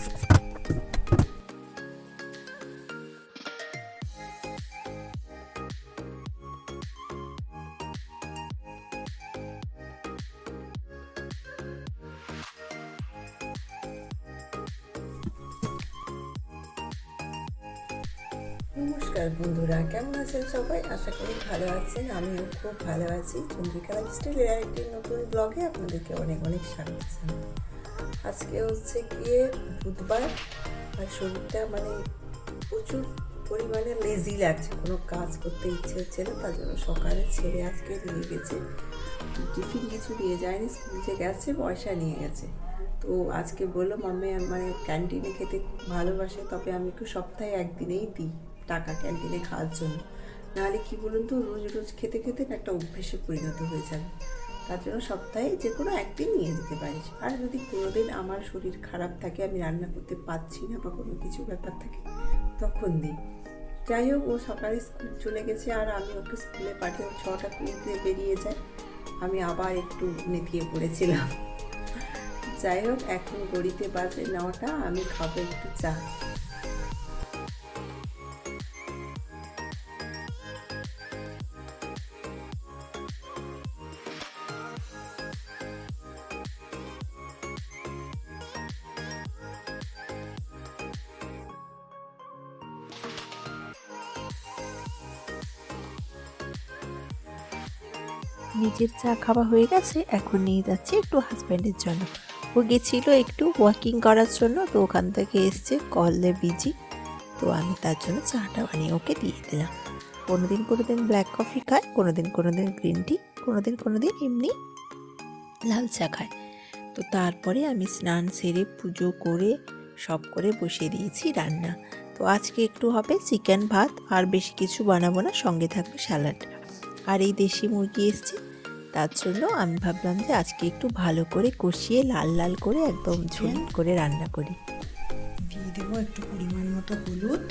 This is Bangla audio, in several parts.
নমস্কার বন্ধুরা, কেমন আছেন সবাই? আশা করি ভালো আছেন, আমিও খুব ভালো আছি। চন্দ্রিকা স্টিলের আরেকটি নতুন ব্লগে আপনাদেরকে অনেক অনেক স্বাগত জানাই। আজকে হচ্ছে গিয়ে বুধবার আর শরীরটা মানে প্রচুর পরিমাণে লেজি লাগছে। কোনো কাজ করতে ইচ্ছে হচ্ছে না, তার জন্য সকালে ছেড়ে আজকে নিয়ে গেছে। টিফিন কিছু নিয়ে যায়নি, স্কুল গেছে, পয়সা নিয়ে গেছে। তো আজকে বলল, মাম্মি মানে ক্যান্টিনে খেতে ভালোবাসে, তবে আমি একটু সপ্তাহে একদিনেই দিই টাকা ক্যান্টিনে খাওয়ার জন্য। নাহলে কী বলুন তো, রোজ রোজ খেতে খেতে একটা অভ্যেসে পরিণত হয়ে যাবে। তার জন্য সপ্তাহে যে কোনো একদিন নিয়ে যেতে পারিস আর যদি কোনোদিন আমার শরীর খারাপ থাকে, আমি রান্না করতে পারছি না বা কোনো কিছু ব্যাপার থাকে, তখন দিই। যাই হোক, ও সকালে স্কুল চলে গেছে আর আমি ওকে স্কুলে পাঠিয়ে ছটা কুড়িতে বেরিয়ে যায় আমি আবার একটু নেতিয়ে পড়েছিলাম। যাই হোক, এখন গড়িতে বাজে নটা, আমি খাব একটু চা। নিজের চা খাওয়া হয়ে গেছে, এখন নিয়ে যাচ্ছি একটু হাজব্যান্ডের জন্য। ও গেছিল একটু ওয়াকিং করার জন্য, তো ওখান থেকে এসছে কলে বিজি। তো আমি তার জন্য চাটা বানিয়ে ওকে দিয়ে দিলাম। কোনো দিন কোনো দিন ব্ল্যাক কফি খায় কোনো দিন কোনো দিন গ্রিন টি কোনো দিন কোনো দিন এমনি লাল চা খায়। তো তারপরে আমি স্নান সেরে পুজো করে সব করে বসিয়ে দিয়েছি রান্না। তো আজকে একটু হবে চিকেন ভাত, আর বেশি কিছু বানাবো না, সঙ্গে থাকবে স্যালাড আর এই দেশি মুরগি এসছে। তার জন্য আমি ভাবলাম যে আজকে একটু ভালো করে কষিয়ে লাল লাল করে একদম ঝোল করে রান্না করি। দিয়ে দেবো একটু পরিমাণ মতো হলুদ।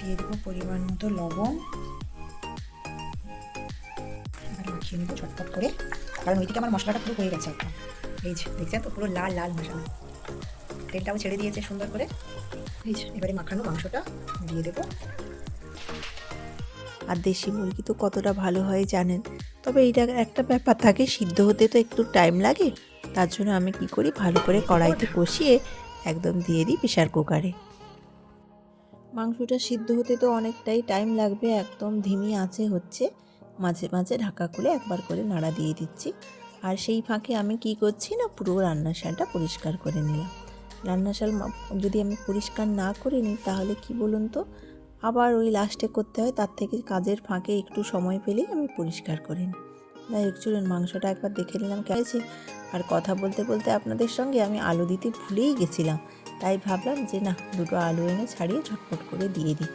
দিয়ে দেবো পরিমাণ মতো লবণ। মাখিয়ে নেব চটপট করে। কারণ ওইদিকে আমার মশলাটা পুরো হয়ে গেছে একদম। এই যে, দেখছেন তো? পুরো লাল লাল মশলা। তেলটাও ছেড়ে দিয়েছে সুন্দর করে। এবারে মাখানো মাংসটা দিয়ে দেবো। আর দেশি মুরগি তো কতটা ভালো হয় জানেন? তবে এইটা একটা ব্যাপার থাকে, সিদ্ধ হতে তো একটু টাইম লাগে। তার জন্য আমি কি করি, ভালো করে কড়াইতে কষিয়ে একদম দিয়ে দিই প্রেশার কুকারে মাংসটা সিদ্ধ হতে তো অনেকটাই টাইম লাগবে, একদম ধিমি আঁচে হচ্ছে। মাঝে মাঝে ঢাকা খুলে একবার করে নাড়া দিয়ে দিচ্ছি। আর সেই ফাঁকে আমি কি করছি না, পুরো রান্নাশালটা পরিষ্কার করে নিলাম। রান্নাশাল যদি আমি পরিষ্কার না করে নিই, তাহলে কি বলুন তো? আবার ওই লাস্টে করতে হয়, তার থেকে কাজের ফাঁকে একটু সময় পেলেই আমি পরিষ্কার করে। হোক, চলুন মাংসটা একবার দেখে নিলাম কেছে আর কথা বলতে বলতে আপনাদের সঙ্গে আমি আলু দিতে ভুলেই গেছিলাম। তাই ভাবলাম যে না, দুটো আলু এনে ছাড়িয়ে ঝটপট করে দিয়ে দিই।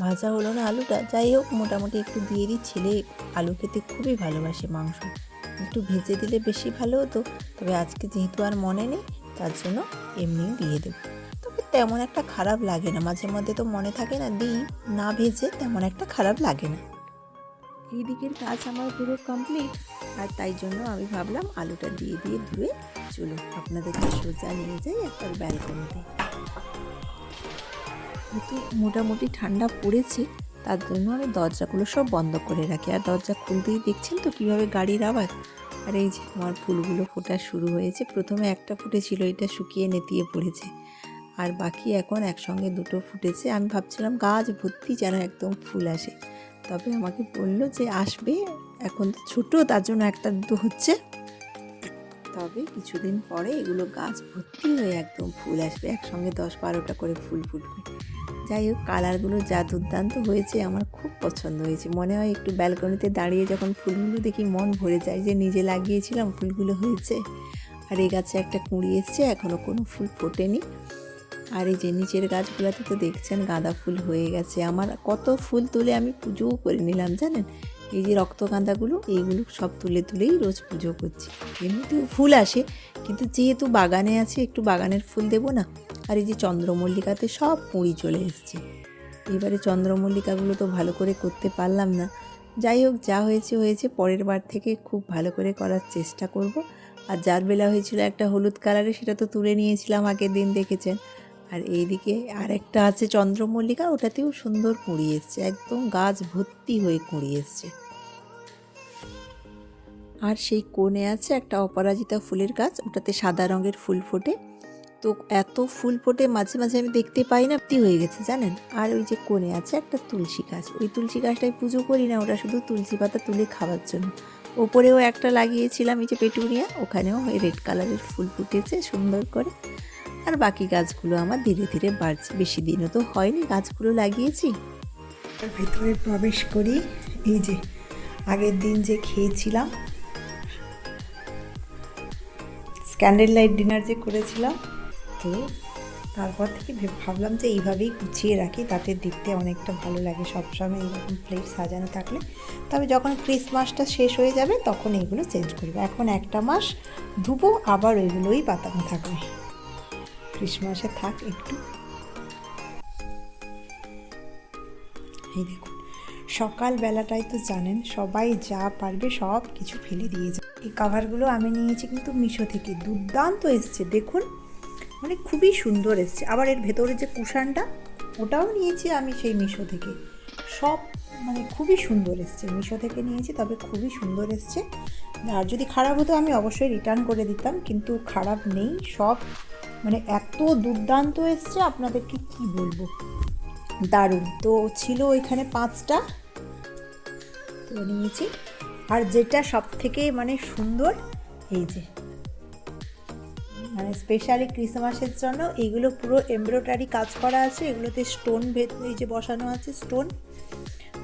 ভাজা হলো না আলুটা। যাই হোক, মোটামুটি একটু দিয়ে দিই। ছেলে আলু খেতে খুবই ভালোবাসে মাংস। একটু ভেজে দিলে বেশি ভালো হতো। তবে আজকে যেহেতু আর মনে নেই, তার জন্য এমনিই দিয়ে দেবো। তেমন একটা খারাপ লাগে না। মাঝে মধ্যে তো মনে থাকে না, দিই, না ভেজে তেমন একটা খারাপ লাগে না। এই দিকের কাজ আমার পুরো কমপ্লিট আর তাই জন্য আমি ভাবলাম আলুটা দিয়ে দিয়ে ধুয়ে চলুন আপনাদেরকে সোজা নিয়ে যাই একবার ব্যালকনিতে। যেহেতু মোটামুটি ঠান্ডা পড়েছে, তার জন্য আমি দরজাগুলো সব বন্ধ করে রাখি। আর দরজা খুলতেই দেখছেন তো কীভাবে গাড়ির আওয়াজ? আর এই যে আমার ফুলগুলো ফোটা শুরু হয়েছে। প্রথমে একটা ফুটেছিল, এটা শুকিয়ে নেতিয়ে পড়েছে। আর বাকি এখন একসঙ্গে দুটো ফুটেছে। আমি ভাবছিলাম গাছ ভর্তি যেন একদম ফুল আসে। তবে আমাকে বলল যে আসবে, এখন তো ছোটো, তার জন্য একটা দুটো হচ্ছে। তবে কিছুদিন পরে এগুলো গাছ ভর্তি হয়ে একদম ফুল আসবে, একসঙ্গে দশ বারোটা করে ফুল ফুটবে। যাই হোক, কালারগুলো যা দুর্দান্ত হয়েছে, আমার খুব পছন্দ হয়েছে। মনে হয় একটু ব্যালকনিতে দাঁড়িয়ে যখন ফুলগুলো দেখি মন ভরে যায় যে নিজে লাগিয়েছিলাম, ফুলগুলো হয়েছে। আর এই গাছে একটা কুঁড়ি এসছে এখনও কোনো ফুল ফোটেনি। আর এই যে নিচের গাছগুলোতে তো দেখছেন গাঁদা ফুল হয়ে গেছে। আমার কত ফুল তুলে আমি পুজোও করে নিলাম, জানেন? এই যে রক্তগাঁদাগুলো এইগুলো সব তুলে তুলেই রোজ পুজো করছি। এমনিতেও ফুল আসে, কিন্তু যেহেতু বাগানে আছে, একটু বাগানের ফুল দেবো না। আর এই যে চন্দ্রমল্লিকাতে সব কুঁড়ি চলে এসছে। এবারে চন্দ্রমল্লিকাগুলো তো ভালো করে করতে পারলাম না। যাই হোক, যা হয়েছে হয়েছে। পরের বার থেকে খুব ভালো করে করার চেষ্টা করব। আর যার বেলা হয়েছিল একটা হলুদ কালারে সেটা তো তুলে নিয়েছিলাম আগের দিন, দেখেছেন? আর এইদিকে আরেকটা আছে চন্দ্রমল্লিকা, ওটাতেও সুন্দর কুঁড়ি এসছে, একদম গাছ ভর্তি হয়ে কুঁড়ি এসছে। আর সেই কোণে আছে একটা অপরাজিতা ফুলের গাছ, ওটাতে সাদা রঙের ফুল ফোটে। তো এত ফুল ফোটে, মাঝে মাঝে আমি দেখতে পাই না কি হয়ে গেছে, জানেন? আর ওই যে কোণে আছে একটা তুলসী গাছ, ওই তুলসী গাছটাই পুজো করি না, ওটা শুধু তুলসী পাতা তুলে খাওয়ার জন্য। ওপরেও একটা লাগিয়েছিলাম, এই যে পেটুনিয়া, ওখানেও রেড কালারের ফুল ফুটেছে, সুন্দর করে। আর বাকি গাছগুলো আমার ধীরে ধীরে বাড়ছে। বেশি দিনও তো হয়নি গাছগুলো লাগিয়েছি। ভেতরে প্রবেশ করি। এই যে, আগের দিন যে খেয়েছিলাম, স্ক্যান্ডেল লাইট ডিনার যে করেছিলাম, তো তারপর থেকে ভেব- ভাবলাম যে এইভাবেই গুছিয়ে রাখি, তাতে দেখতে অনেকটা ভালো লাগে। সবসময় এইরকম প্লেট সাজানো থাকলে। তবে যখন ক্রিসমাসটা শেষ হয়ে যাবে, তখন এইগুলো চেঞ্জ করব। এখন একটা মাস ধুবো, আবার ওইগুলোই পাতানো থাকবে। ক্রিসমাসে থাক একটু। এই দেখুন, সকালবেলাটাই তো জানেন, সবাই যা পারবে সব কিছু ফেলে দিয়ে যায়। এই কাভারগুলো আমি নিয়েছি কিন্তু মিশো থেকে। দুর্দান্ত এসছে, দেখুন মানে খুবই সুন্দর এসছে। আবার এর ভেতরে যে কুশানটা ওটাও নিয়েছি আমি সেই মিশো থেকে। সব মানে খুবই সুন্দর এসছে। মিশো থেকে নিয়েছি, তবে খুবই সুন্দর এসছে। আর যদি খারাপ হতো, আমি অবশ্যই রিটার্ন করে দিতাম, কিন্তু খারাপ নেই, সব মানে এত দুর্দান্ত এসছে, আপনাদেরকে কি বলব? দারুণ। তো ছিল ওইখানে পাঁচটা। তো নিয়েছি। আর যেটা সব থেকে মানে সুন্দর, এই যে। মানে স্পেশালি ক্রিসমাসের জন্য এগুলো পুরো এমব্রয়ডারি কাজ করা আছে, এগুলোতে স্টোন এই যে বসানো আছে স্টোন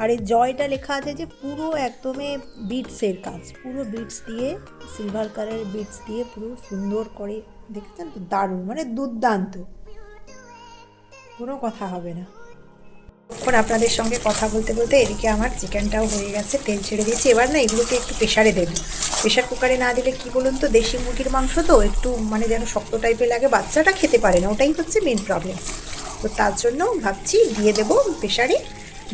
আর এই জয়টা লেখা আছে যে পুরো একদমই বিটসের কাজ। পুরো বিটস দিয়ে সিলভার কালারের বিটস দিয়ে পুরো সুন্দর করে, দেখেছেন তো? দারুণ মানে দুর্দান্ত। কোনো কথা হবে না। এখন আপনাদের সঙ্গে কথা বলতে বলতে এদিকে আমার চিকেনটাও হয়ে গেছে, তেল ছেড়ে দিয়েছি। এবার না এগুলোকে একটু প্রেশারে দেবো। প্রেশার কুকারে না দিলে কি বলুন তো, দেশি মুরগির মাংস তো একটু মানে যেন শক্ত টাইপের লাগে, বাচ্চাটা খেতে পারে না। ওটাই হচ্ছে মেন প্রবলেম তো তার জন্য ভাবছি দিয়ে দেবো প্রেশারে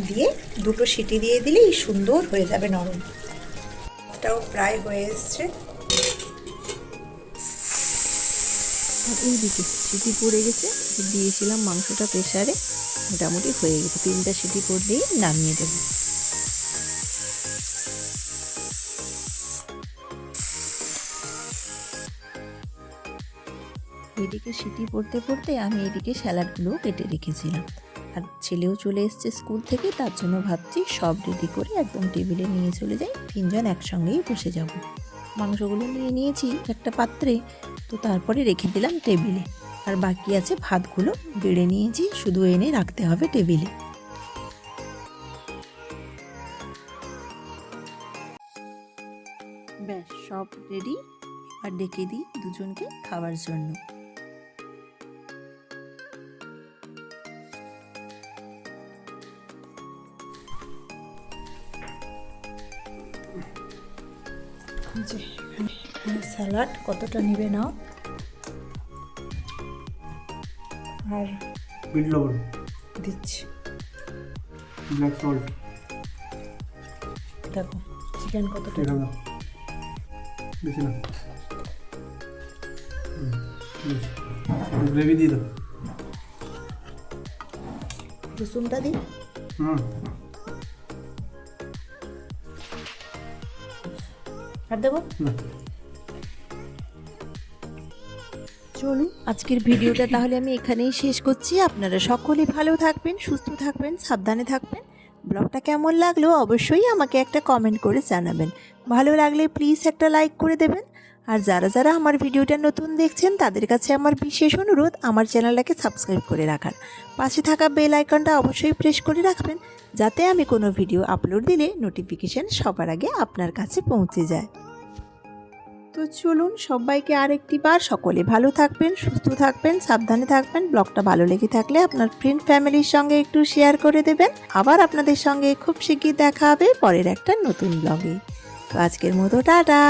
দিয়ে, দুটো সিটি দিয়ে দিলেই সুন্দর হয়ে যাবে নরম। এটাও প্রায় হয়ে এসছে। এইদিকে সিটি পড়ে গেছে। দিয়েছিলাম মাংসটা প্রেসারে। মোটামুটি হয়ে গেছে। তিনটা সিটি পড়লেই নামিয়ে দেবো। এদিকে সিটি পড়তে পড়তে আমি এদিকে স্যালাডগুলোও কেটে রেখেছিলাম। আর ছেলেও চলে এসছে স্কুল থেকে, তার জন্য ভাবছি সব রেডি করে একদম টেবিলে নিয়ে চলে যাই, তিনজন একসঙ্গেই বসে যাব। মাংসগুলো নিয়ে নিয়েছি একটা পাত্রে, তো তারপরে রেখে দিলাম টেবিলে। আর বাকি আছে ভাতগুলো, বেড়ে নিয়েছি, শুধু এনে রাখতে হবে টেবিলে। ব্যাস, সব রেডি। আর ডেকে দিই দুজনকে খাওয়ার জন্য। স্যালাড কতটা নিবে নাও? আর বিট লবণ। দিচ্ছি। ব্ল্যাক সল্ট দেখো চিকেন কতটা না। বেশি। না গ্রেভি দিয়ে দাও। রসুনটা দিই? হুম। আর দেবো? না। চলুন আজকের ভিডিওটা তাহলে আমি এখানেই শেষ করছি। আপনারা সকলে ভালো থাকবেন সুস্থ থাকবেন সাবধানে থাকবেন। ব্লগটা কেমন লাগল অবশ্যই আমাকে একটা কমেন্ট করে জানাবেন। ভালো লাগলে প্লিজ একটা লাইক করে দেবেন। আর যারা যারা আমার ভিডিওটা নতুন দেখছেন তাদের কাছে আমার বিশেষ অনুরোধ আমার চ্যানেলটাকে সাবস্ক্রাইব করে রাখার। পাশে থাকা বেল আইকনটা অবশ্যই প্রেস করে রাখবেন যাতে আমি কোনো ভিডিও আপলোড দিলে নোটিফিকেশান সবার আগে আপনার কাছে পৌঁছে যায়। তো চলুন সবাইকে আরেকটি বার। সকলে ভালো থাকবেন, সুস্থ থাকবেন, সাবধানে থাকবেন। ব্লগটা ভালো লেগে থাকলে আপনার ফ্রেন্ড ফ্যামিলির সঙ্গে একটু শেয়ার করে দেবেন। আবার আপনাদের সঙ্গে খুব শিগগির দেখা হবে পরের একটা নতুন ব্লগে তো আজকের মতো, টাটা!